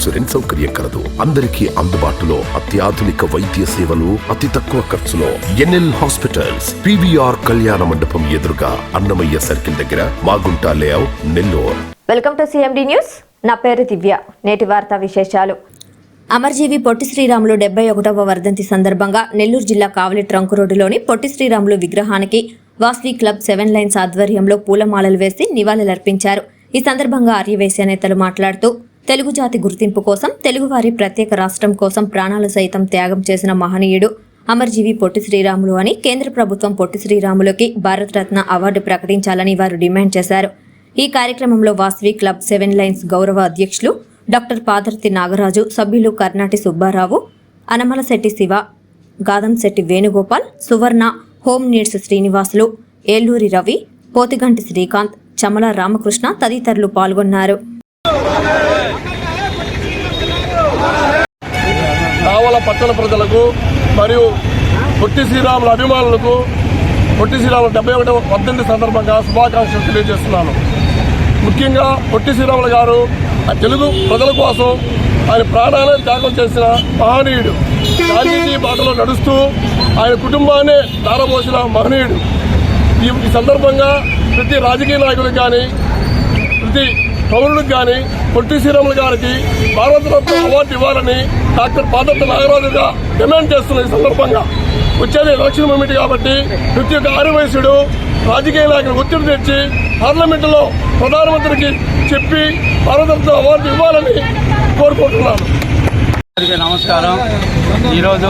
Insurance సౌకర్యం కలదు. అందరికీ అందుబాటులో అత్యాధునిక వైద్య సేవలు అతి తక్కువ ఖర్చులో. ఎన్ఎల్ హాస్పిటల్స్ పివిఆర్ కళ్యాణ మండపం ఎదురుగా అన్నమయ్య సర్కిల్ దగ్గర Magunta layout Nellore. Welcome to CMD news. నా పేరు దివ్య. నేటి వార్తా విశేషాలు. అమర్జీవి పొట్టి శ్రీరాములు డెబ్బై ఒకటవ వర్ధంతి సందర్భంగా నెల్లూరు జిల్లా కావలి ట్రంక్ రోడ్డులోని పొట్టి శ్రీరాములు విగ్రహానికి వాస్వి క్లబ్ సెవెన్ లైన్స్ ఆధ్వర్యంలో పూలమాలలు వేసి నివాళులర్పించారు. ఈ సందర్భంగా ఆర్యవేశ్య నేతలు మాట్లాడుతూ తెలుగు జాతి గుర్తింపు కోసం తెలుగువారి ప్రత్యేక రాష్ట్రం కోసం ప్రాణాలు సైతం త్యాగం చేసిన మహనీయుడు అమర్జీవి పొట్టి శ్రీరాములు అని కేంద్ర ప్రభుత్వం పొట్టి శ్రీరాములుకి భారతరత్న అవార్డు ప్రకటించాలని వారు డిమాండ్ చేశారు. ఈ కార్యక్రమంలో వాస్వి క్లబ్ సెవెన్ లైన్స్ గౌరవ అధ్యక్షులు డాక్టర్ పాదర్తి నాగరాజు సభ్యులు కర్ణాటి సుబ్బారావు అనమలశెట్టి శివ గాదంశెట్టి వేణుగోపాల్ సువర్ణ హోమ్ నీడ్స్ శ్రీనివాసులు ఏలూరి రవి పోతిగంటి శ్రీకాంత్ చమల రామకృష్ణ తదితరులు పాల్గొన్నారు. కావల పట్టణ ప్రజలకు మరియు పొట్టి శ్రీరాముల అభిమానులకు పొట్టి శ్రీరాముల డెబ్బై ఒకటవ పద్దెనిమిది సందర్భంగా శుభాకాంక్షలు తెలియజేస్తున్నాను. ముఖ్యంగా పొట్టి శ్రీరాములు గారు ఆ తెలుగు ప్రజల కోసం ఆయన ప్రాణాలను త్యాగం చేసిన మహనీయుడు. గాంధీజీ బాటలో నడుస్తూ ఆయన కుటుంబాన్ని దారపోసిన మహనీయుడు. ఈ ఈ సందర్భంగా ప్రతి రాజకీయ నాయకులకు కానీ ప్రతి పౌరులకు కానీ పొట్టి శ్రీరాములు గారికి భారతరత్న అవార్డు ఇవ్వాలని డాక్టర్ పాదత్త నాగరాజుగా డిమాండ్ చేస్తున్న ఈ సందర్భంగా. వచ్చేది ఎలక్షన్ మూమెంట్ కాబట్టి ప్రతి ఒక్క ఆరువయసుడు రాజకీయ నాయకులు ఒత్తిడి తెచ్చి పార్లమెంటులో ప్రధానమంత్రికి చెప్పి భారతరత్న అవార్డు ఇవ్వాలని కోరుకుంటున్నాను. నమస్కారం. ఈరోజు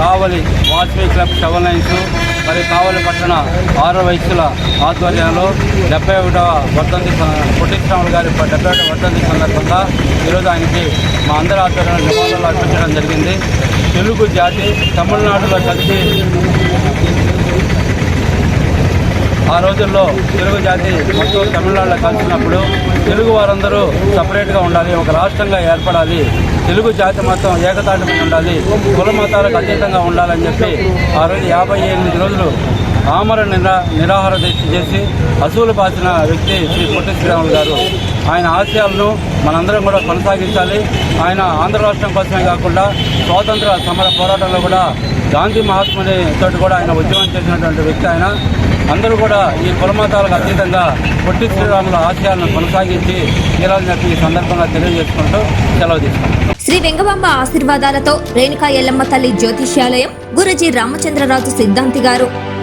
Kavali Vajpayee club seven lines మరి కావలి పట్టణ ఆరో వయసుల ఆధ్వర్యంలో డెబ్బై ఒకటవ వర్ధంతి పుట్టిశ్రాములు గారి డెబ్బై ఒకటవ వర్ధంతి సందర్భంగా ఈరోజు ఆయనకి మా అందరి ఆధ్వర్యంలో నివాళులు అర్పించడం జరిగింది. తెలుగు జాతి తమిళనాడులో కలిసి ఆ రోజుల్లో తెలుగు జాతి మొత్తం తమిళనాడులో కలిసినప్పుడు తెలుగు వారందరూ సపరేట్గా ఉండాలి ఒక రాష్ట్రంగా ఏర్పడాలి తెలుగు జాతి మొత్తం ఏకతాటి ఉండాలి. కుల మతాలకు అతీతంగా ఉండాలని చెప్పి ఆ రోజు యాభై ఎనిమిది రోజులు ఆమర నిరా నిరాహార దీక్ష చేసి అసూలు బాసిన వ్యక్తి శ్రీ పొట్టి శ్రీరాములు గారు. ఆయన ఆశయాలను మనందరం కూడా కొనసాగించాలి. ఆయన ఆంధ్ర రాష్ట్రం కోసమే కాకుండా స్వాతంత్ర సమర పోరాటంలో కూడా గాంధీ మహాత్ముని తోటి కూడా ఆయన ఉద్యమం చేసినటువంటి వ్యక్తి ఆయన. అందరూ కూడా ఈ కులమతాలకు అతీతంగా పొట్టి శ్రీరాముల ఆశయాలను కొనసాగించి తీరాలని చెప్పి ఈ సందర్భంగా తెలియజేసుకుంటూ సెలవు తీసుకుంటాం శ్రీ వెంగబాంబ ఆశీర్వాదాలతో రేణుకా ఎల్లమ్మ తల్లి జ్యోతిష్యాలయం గురుజీ రామచంద్రరాజు సిద్ధాంతి గారు.